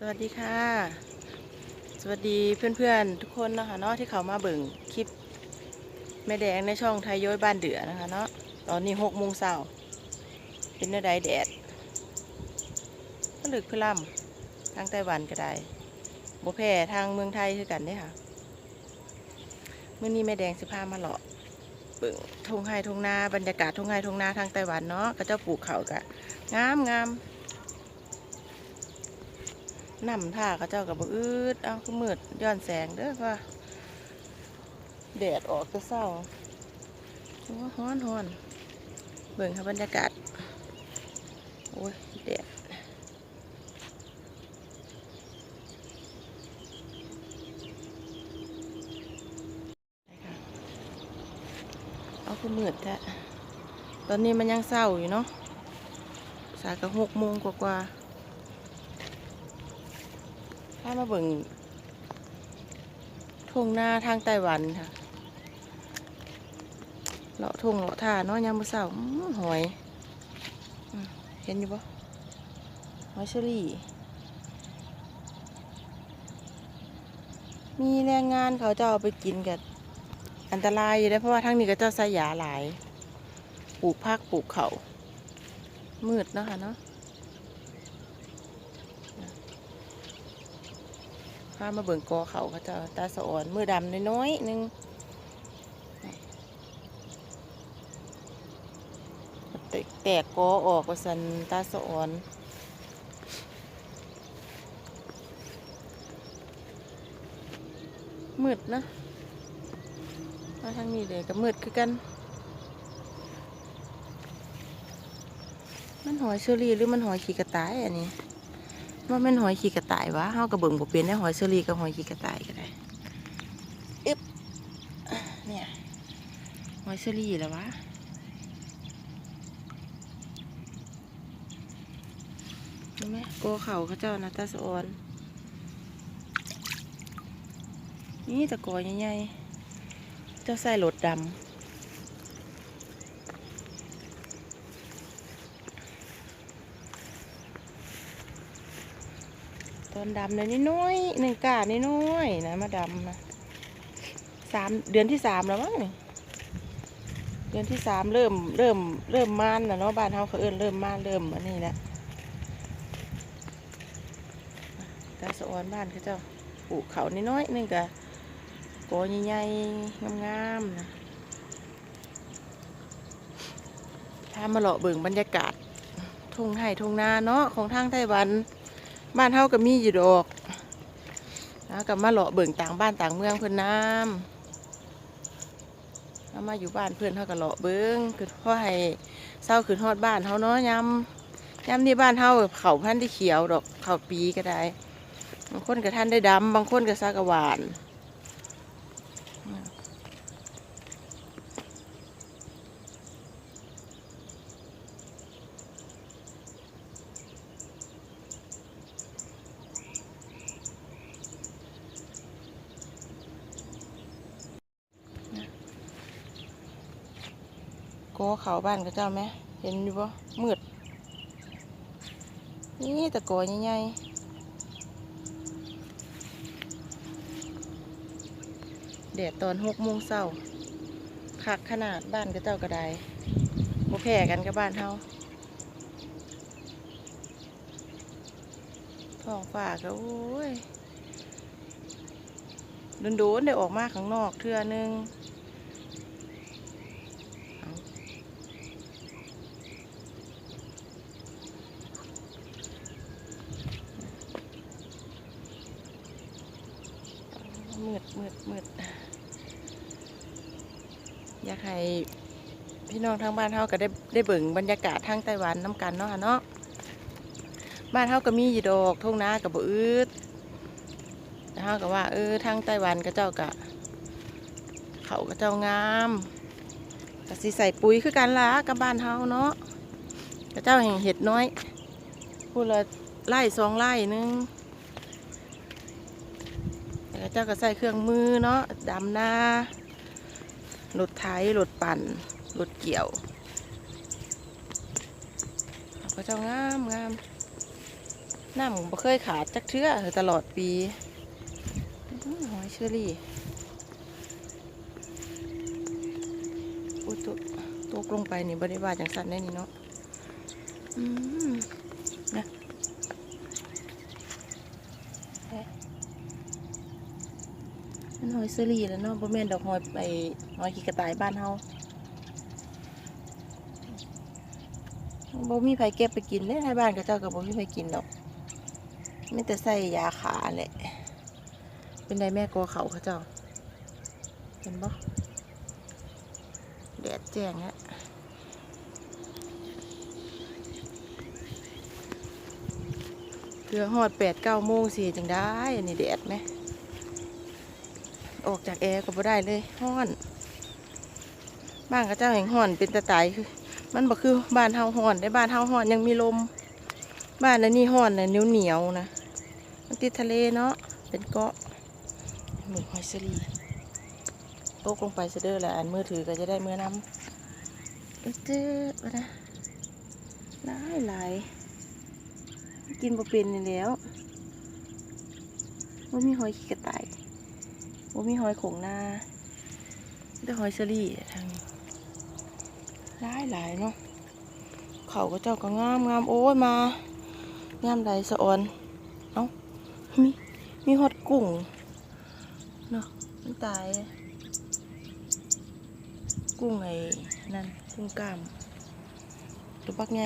สวัสดีค่ะ สวัสดีเพื่อนๆทุกคนนะคะเนาะที่เขามาเบิ่งคลิปแม่แดงในช่องไทยย้อยบ้านเดือนะคะเนาะตอนนี้หกโมงเช้าเป็นนดแดดผลึกพล่ำทางไต้หวันก็ได้บแพ้ทางเมืองไทยคือกันเด้ค่ะเมื่อนี้แม่แดงสิพามาเลาะเบิ่งทงไห้ทงนาบรรยากาศทงไห้ทงนาทางไต้หวันเนาะก็เจ้าปลูกเขากะงามงาม น้ำท่าเขาเจ้ากับบอืดเอาคือมืดย้อนแสงเด้อว่าแดดออกจะเศร้าโอ้ฮ้อนฮ้อนเบิ่งค่ะบรรยากาศ โอ้ยแดดเอาคือมืดแท้ตอนนี้มันยังเศร้าอยู่เนาะสายกับหกโมงกว่าๆามาเบิ่งทุ่งนาทางไต้หวันค่ะ เลาะทงเลาะท่าเนาะยามมื้อเช้าหอย เห็นอยู่ปะหอยเชอรี่ มีแรงงานเขาจะเอาไปกินกันอันตรายอยู่ได้เพราะว่าทางนี้ก็เจ้าสยาหลาย ปลูกผักปลูกเขา มืดเนาะค่ะเนาะ พามาเบิ่งกอเขาเขาจะตาสะอ่อนมือดำน้อยๆหนึงแตกแตกกอออกว่าสันตาสะอ่อนมืดนะมาทางนี้เลยก็มืดคือกัน มันหอยเชอรี่หรือมันหอยขี้กระต่ายอันนี้ ว่าแม่นหอยขี้กระต่ายวะเฮาก็เบิ่งบ่เป็นได้หอยเชอรี่กับหอยขี้กระต่ายก็ได้อึ๊บเนี่ยหอยเชอรี่แล้ววะเห็นไหมโกเขาเขาเจ้านะตาสออนนี่ตะกอใหญ่ๆเจ้าใส่รถดำ ตอนดำเลยนี่น้อยหนึ่งกานี่น้อยๆนะมาดำนะสามเดือนที่สามแล้วมั้งนี่เดือนที่สามเริ่มเริ่มเริ่มม่านนะเนาะบ้านเฮาเขาเอิ้นเริ่มม่านเริ่มอันนี้แหละตาสะออนบ้านเขาเจ้าปลูกเขานี่น้อยๆหนึงกะกอใหญ่ๆงามๆนะพามาเลาะเบิ่งบรรยากาศทุ่งไห่ทุ่งนาเนาะของทางไต้หวัน บ้านเฮาก็มีอยู่ดอกแล้วก็มาเลาะเบิ่งต่างบ้านต่างเมืองเพื่อนน้ำเอามาอยู่บ้านเพื่อนเฮาก็เลาะเบิ่งคือพ่อให้เศร้าขึ้นฮอดบ้านเฮาเนาะยำยำนี่บ้านเฮาเขาพันธุ์ที่เขียวดอกเขาปีก็ได้ บางคนก็ท่านได้ดำบางคนก็ซากะหวาน เขาบ้านก็เจ้าไหมเห็นอยู่ปะมืด นี่ตะโกใหญ่ๆแดดตอนหกโมงเช้าคักขนาดบ้านก็เจ้ากระไดโมแพ้กันกับบ้านเฮาท้องฟ้าก็โอ้ยโดนๆได้ออกมาข้างนอกเทื่อนึง มืดมืดมืดอยากให้พี่น้องทางบ้านเฮาก็ได้ได้เบิ่งบรรยากาศทางไต้หวันน้ำกันเนาะเนาะบ้านเฮาก็มีอยู่ดอกทุ่งนากับบ่อืดเฮาก็ว่าเออทางไต้หวันก็เจ้าก็เขาก็เจ้างามก็สิใส่ปุ๋ยคือกันละกับบ้านเฮาเนาะก็เจ้าแห่งเห็ดน้อยพูดละไร่สองไร่หนึงแต่ก็ เจ้าก็ใส่เครื่องมือเนาะดำหน้ารถไถรถปั่นรถเกี่ยวก็เจ้างามงามน้ำบ่เคยขาดจักเทื่อตลอดปีหอยเชอรี่อุยตกตกลงไปนี่บริวารจังสันได้นี่เนาะนะแหะมัน หอยเชอรี่แล้วเนาะบ่แม่นดอกหอยไปหอยขี้กระต่ายบ้านเฮาบ่มีไผเก็บไปกินเด้ให้บ้านเขาเจ้าก็บ่มีไผกินดอกไม่แต่ใส่ยาขาแหละ เป็นไดแม่กลัวเขาเขาเจ้า เห็นปะแดดแจ้งแล้วเรือหอดแปดเก้าโมงสี่จังได้ อันนี้แดดไหม ออกจากแอร์ก็บ่ได้เลยห้อนบ้านเขาเจ้าแห่งห้อนเป็นตะไตคือมันบ่คือบ้านเฮาห้อนได้บ้านเฮาห้อนยังมีลม บ้านอันนี้ห้อนน่ะเหนียวเหนียวนะมันติดทะเลเนาะเป็นเกาะหมึกหอยสลีตกลงไปเสเด้อแล้วอันมือถือก็จะได้มือน้ำเอ้ยเจ้อวะนะหลายหลายกินบ่เป็นนี่แล้วว่ามีหอยขี้กระต่าย ว่ามีหอยโขงนาแต่หอยสลีทางนี้หลายหลายเนาะเขาก็เจ้าก็งามงามโอ้ยมางามใดสะออนเอ้ามีมีฮอดกุ้งเนาะมันตายกุ้งไอ้นั่นกุ้งกล้ามตัวปักไง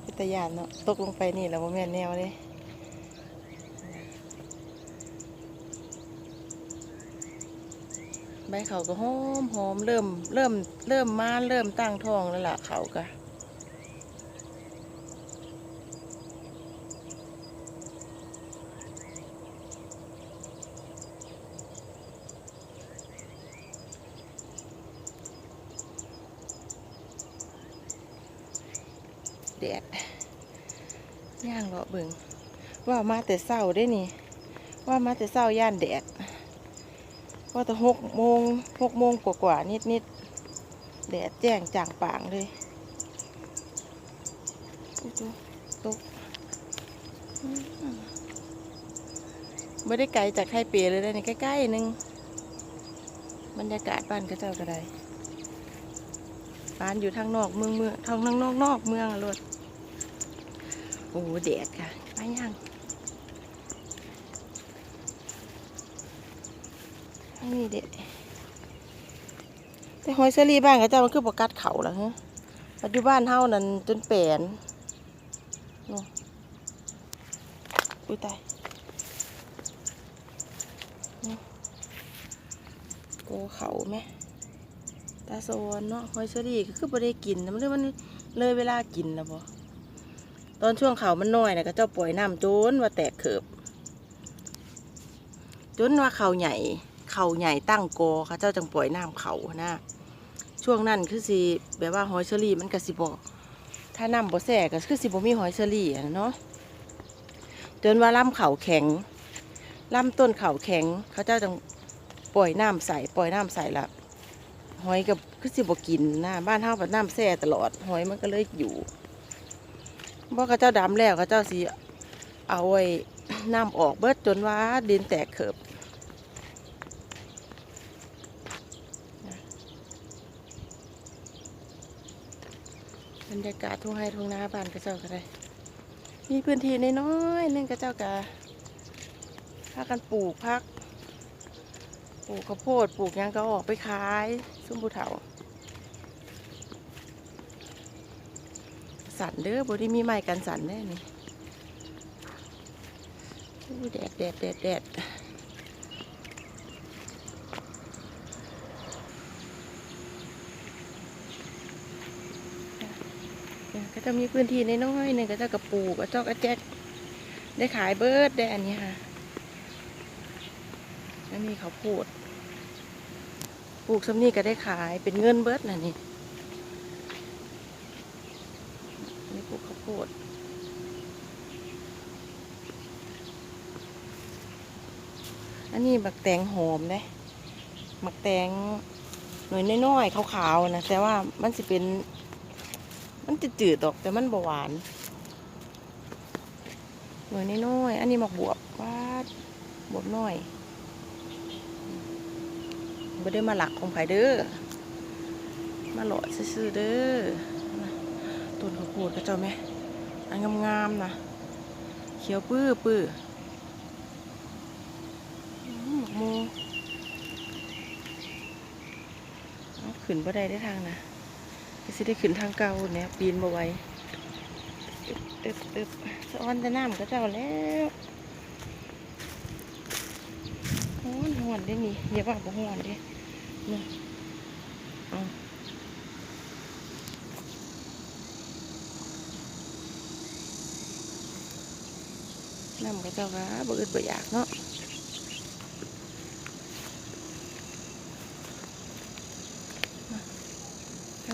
เป็นตะยานเนาะตกลงไปนี่แล้วบ่แม่นแนวเลย บเขาก็หอมหอมเริ่มเริ่มเริ่มมาเริ่มตั้งท้องแล้วล่ะเขาก็แดดย่างเลาะเบิงว่ามาแต่เศร้าได้นี่ ว่ามาแต่เศร้าย่านแดด ว่าแต่หกโมงหกโมงกว่าๆนิดนิดๆแดดแจ้งจางปางเลยอุ๊ยตกตกไม่ได้ไกลจากไทเปียเลยนะนี่ใกล้ๆนึงบรรยากาศบ้านก็เจ้าก็ได้บ้านอยู่ทางนอกเมืองเมืองทางนอกนอกนอกเมืองอะรถโอ้แดดค่ะไปยัง นนี้เด็ดแต่หอยเชอรี่บ้านเขาเจ้ามันคือปกัดเขาแล้วฮะปัจจุบันเฮานั่นจนแปลนโน่อุ้ยตายโกเขาไหมตาโซนเนาะหอยเชอรี่ก็คือบ่ได้กินมันเลยมันเลยเวลากินนะบ่ตอนช่วงเขามันน้อยนะก็เจ้าปล่อยน้ำโจนว่าแตกเขิบจนว่าเขาใหญ่ เขาใหญ่ตั้งโกเขาเจ้าจังปล่อยน้ำเขานะช่วงนั้นคือสิแบบว่าหอยเชอรี่มันก็สิบถ้าน้ำบ่แส่ก็คือสิบ่มีหอยเชอรี่เนาะจนว่าล่ำเขาแข็งล่ำต้นเขาแข็ง เขาเจ้าจังปล่อยน้ำใส่ปล่อยน้ำใส่ละหอยกับคือสิบกินนะบ้านเฮาแบบน้ำแส่ตลอดหอยมันก็เลยอยู่เพราะเขาเจ้าดำแล้วเขาเจ้าสิเอาไว้น้ำออกเบิดจนว่าดินแตกเขิบ รรยากาศทุ่งไร่ทุ่งนาบ้านกระเจ้าก็ได้มีพื้นที่น้อยๆนึงกระเจ้ากะพากันปลูกพัก ปลูกข้าวโพดปลูกยังก็ออกไปขายซุ่มผู้เฒ่าสันเด้อบไดีมีไม้กันสันแน่นี่แดดแดดแดดแดดเนี่ย ก็จะมีพื้นที่น้อยๆหนึ่งก็จะกระปูกระจอกกระแจกได้ขายเบิร์ดได้อันนี้ค่ะแล้วมีเขาวโพดปลูกสำนี่ก็ได้ขายเป็นเงินเบิร์ดน่ะนี่นี่ปลูกข้าวโพดอันนี้บักแตงหอมเด้บักแตงหน่วยน้อยๆขาวๆนะแต่ว่ามันสิเป็น มันจะจืดๆดอกแต่มันบหวานหน่วยน้อยๆอันนี้หมกบวบวาดบวบน้อยไม่ได้มาหลักของไผเด้อมาหลอดซื่อๆเด้อต้นข้าวโพดก็เจ้าไหมอันงามๆนะเขียวปื้อปื้อหมกโมขึ้นบ่ได้ได้ทางนะ ก็สิได้ขึ้นทางเก่าเนี่ยปีนมาไว้อึบอึบอึบสะออนแต่น้ำก็เจ้าแล้วฮ้อนฮ้อนได้นี่อย่าว่าบ่ฮ้อนเด้นี่เอาน้ำก็เจ้าก็บ่อึดบ่อยากเนาะ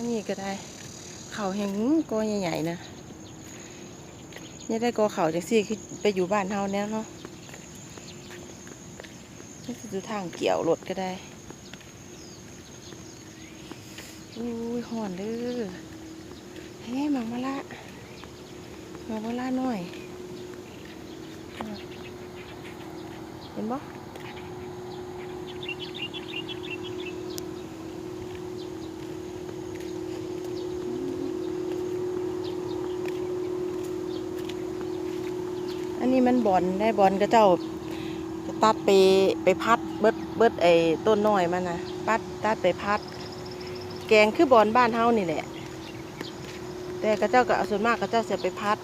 ทางนี้ก็ได้ เขาแห่งกอใหญ่ๆนะนี่ได้กอเขาจังสี่คือไปอยู่บ้านเฮาเนี้ยเนาะนี่คือทางเกี่ยวรถก็ได้อุ้ยห่อนเด้อเฮ้ยหมังมะละหมังมะละหน่อย เห็นบ่ มันบอลได้บอลก็เจ้าตัดไปไปพัดเบิดเบิดไอ้ต้นน้อยมันนะปัดตัดไปพัด แกงคือบอลบ้านเฮานี่แหละ แต่กระเจ้าก็ส่วนมากกระเจ้าเสียไปพัด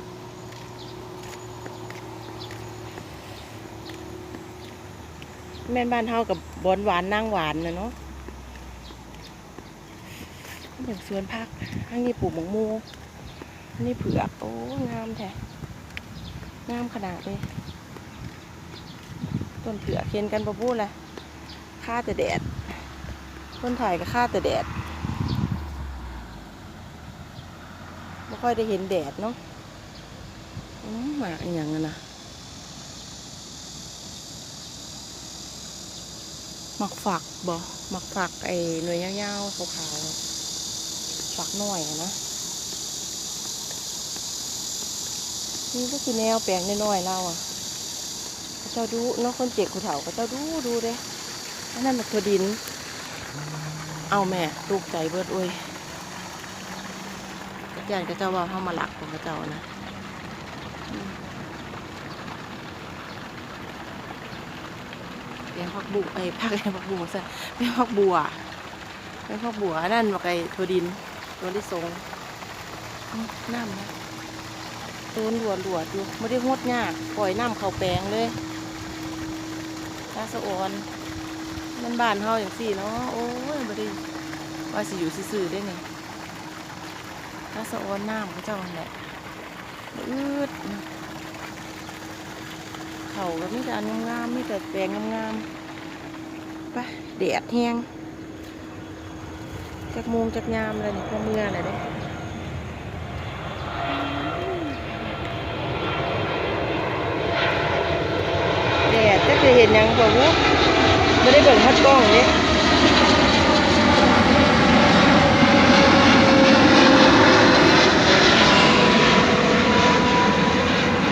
แม่นบ้านเฮากับบอนหวานนางหวานนะเนาะเหมือนสวนพักข้างนี้ปลูกหมงมูอันนี่เผือกโอ้งามแท้ งามขนาดเลยต้นเผือกเคียนกันประพูดเลยค่าแต่แดด ต้นไผ่ก็ค่าแต่แดดไม่ค่อยได้เห็นแดดเนาะหมากอย่างนั้นนะหมักฝักบ่หมักฝักไอ้หน่วยยาวๆขาวๆฝักหน่อยนะ นี่ก็คือแนวแปลงน้อยๆเราอะเจ้าดูเนาะคนเจ็กขุเถาเขาเจ้าดูดูเด้นนั้นมันถั่วดิน เอาแม่ลูกใจเบิดอุ้ยกระจานกระเจ้าว่าเข้ามาหลักของกระเจ้านะอืมแกงพักบุไอ้พักแกงพักบัวซะแกงพักบัวแกงพักบัวนั่นมาไก่ถั่วดินตัวที่ทรงน้ำนะ ต้นหลวดหลวดอยู่ไม่ได้หดยากปล่อยน้ำเขาแปลงเลยตาสะออนมันบานเฮาอย่างสี่เนาะโอ้ยบ่ได้ว่าสิอยู่ซื่อๆได้นี่ถ้าสะออนน้ำก็เจ้าแหละอืดเขาก็มีแต่อันงามๆมีแต่แปลงงามๆไปแดดแห้งจักโมงจักยามอะไรนี่พอเมื่ออะไรเด้ ดดจะเคยเห็นยังบ่วูไม่ได้เบิ่งพัดกล้องเนี่ย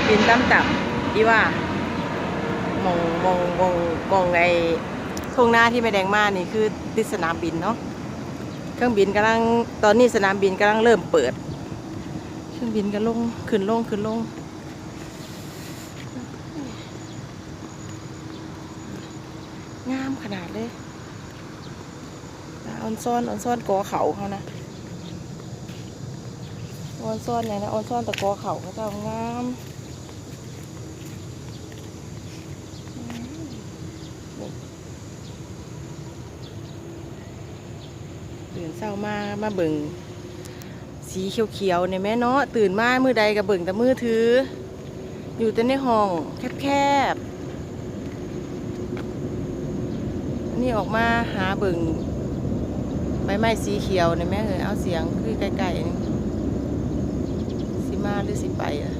บินตั้มตับดีว่ามองมองมองมองไอ้ทงหน้าที่ไม่แดงมากนี่คือติดสนามบินเนาะเครื่องบินกำลังตอนนี้สนามบินกำลังเริ่มเปิด เครื่องบินก็ลงขึ้นลงขึ้นลง งามขนาดเลยออนซ่อนออนซ่อนกอเขาเขานะออนซ่อนอย่างนะออนซ่อนตะกอเขาเขาจ้างามตื่นเช้ามามาเบิ่งสีเขียวๆเนี่ยแม่เนาะตื่นมามือใดกับเบิ่งแต่มือถือ อยู่แต่ในห้องแคบๆ นี่ออกมาหาเบิ่งใบไม้สีเขียวนี่แม่เอยเอาเสียงคือไกลๆนี่สิมาหรือสิไปอะ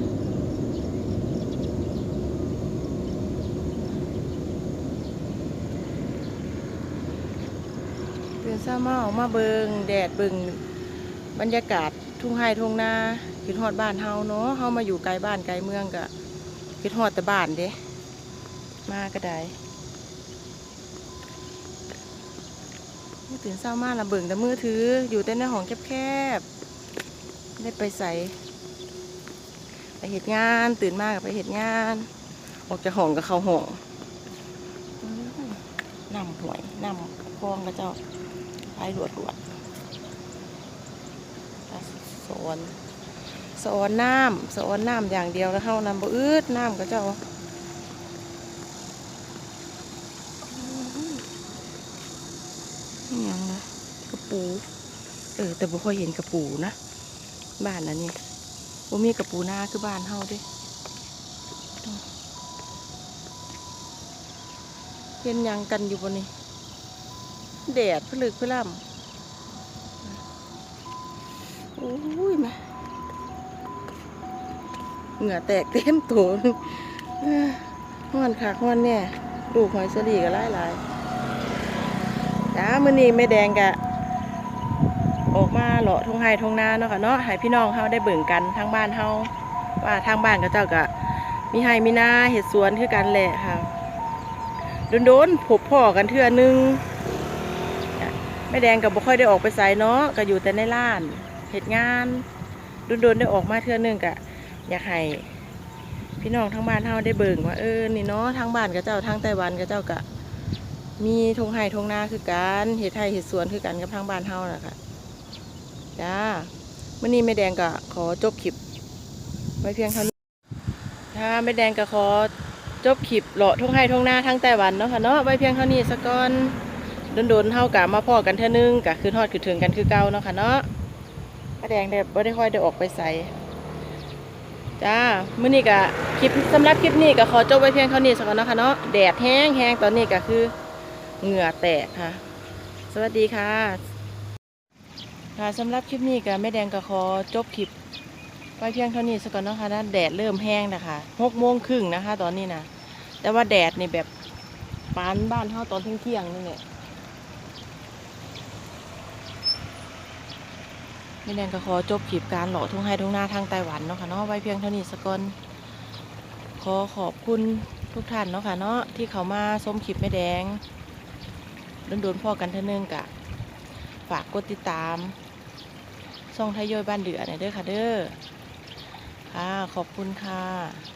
ตื่นเช้ามาออกมาเบิงแดดเบิงบรรยากาศทุ่งไร่ทุ่งนาคิดฮอดบ้านเฮาเนาะเฮามาอยู่ไกลบ้านไกลเมืองก็คิดฮอดแต่บ้านเด้มาก็ได้ ตื่นเช้ามากละเบิ่งแต่มือถือ อยู่แต่ในห้องแคบๆได้ไปใส่ไปเหตุงานตื่นมากับไปเหตุงาน ออกจากห้องก็เข้าห้องอื้อนำหวยนำคลองกระเจ้าไปรวดรวดสอนสอนน้ำสอนน้ำอย่างเดียวแล้วเข้านำบ่อืดน้ำกระเจ้าอห ย่างนะกระปู เออ แต่บ่ค่อยเห็นกระปูนะ บ้านอันนี้บ่มีกระปูหน้าคือบ้านเฮาด้วยเห็นยังกันอยู่บนนี้แดดพลึกพล่ำโอ้ยมาเหงื่อแตกเต็มตัวฮ้อห้อนคักห้อนเนี่ยลูกหอยสลีก็หลายหลาย มื้อนี้แม่แดงกะออกมาเลาะทงไห้ทงนาเนาะค่ะเนาะให้พี่น้องเฮาได้เบิ่งกันทางบ้านเฮาว่าทางบ้านก็เจ้าก็มีไห้มีนาเห็ดสวนคือกันแหละค่ะโดนๆพบพ่อกันเทื่อนึงแม่แดงกับบ่ค่อยได้ออกไปไสเนาะก็อยู่แต่ในร้านเฮ็ดงานโดนๆได้ออกมาเทื่อนึงก็อยากให้พี่น้องทางบ้านเฮาได้เบิ่งว่าเออนี่เนาะทางบ้านกับเจ้าทางไต้หวันกับเจ้าก็ มีทงไห้ทงนาคือกันเฮ็ดไร่เฮ็ดสวนคือกันกับทางบ้านเฮาน่ะค่ะจ้าเมื้อนี้แม่แดงก็ขอจบคลิปไว้เพียงเท่านี้ถ้าแม่แดงก็ขอจบคลิปเลาะทงไห้ทุ่งนาทั้งไต้หวันเนาะค่ะเนาะไว้เพียงเท่านี้สักก่อนโดนๆเท่ากะมาพ่อกันเท่านึงกะคือทอดคือถึงกันคือเก่าเนาะค่ะเนาะป้าแดงได้บ่ได้ค่อยได้ออกไปใส่จ้ามื้อนี้กะคลิปสำหรับคลิปนี้ก็ขอจบไว้เพียงเท่านี้สักก่อนเนาะค่ะเนาะแดดแห้งแห้งตอนนี้ก็คือ เหงื่อแตกค่ะ สวัสดีค่ะ ค่ะสำหรับคลิปนี้ก็แม่แดงก็ขอจบคลิปไปเพียงเท่านี้สักก่อนนะคะนะแดดเริ่มแห้งนะคะหกโมงครึ่งนะคะ ตอนนี้นะแต่ว่าแดดนี่แบบปานบ้านเท่าตอนเที่ยงๆนี่แหละไม่แดงก็ขอจบคลิปการหล่อทุ่งไฮทุ่งนาทางไต้หวันเนาะค่ะเนาะไว้เพียงเท่านี้สักก่อนขอขอบคุณทุกท่านเนาะค่ะเนาะที่เขามาชมคลิปแม่แดง โดนๆพ่อกันเท่านึงกะ ฝากกดติดตามช่องไทยย่อยบ้านเดือหน่อยเด้อค่ะเด้อค่ะขอบคุณค่ะ